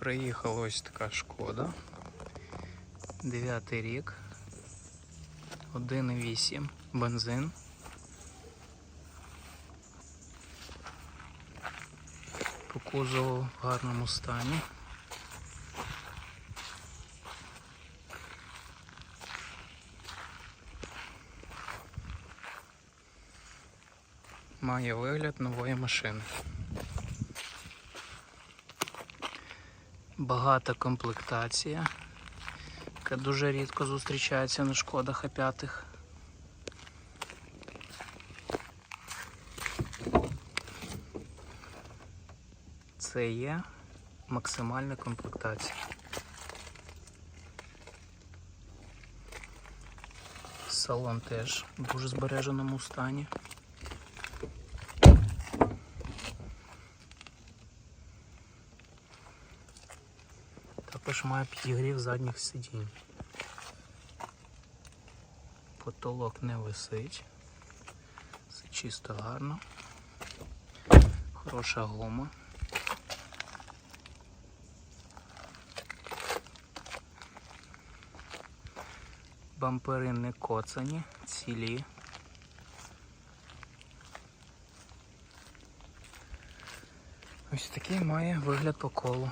Приїхала ось така шкода. Дев'ятий рік. 1,8 бензин. По кузову в гарному стані. Має вигляд нової машини. Багата комплектація, яка дуже рідко зустрічається на шкодах А5. Це є максимальна комплектація. Салон теж в дуже збереженому стані. Також має підігрів задніх сидінь. Потолок не висить. Все чисто гарно. Хороша гома. Бампери не коцані, цілі. Ось такий має вигляд по колу.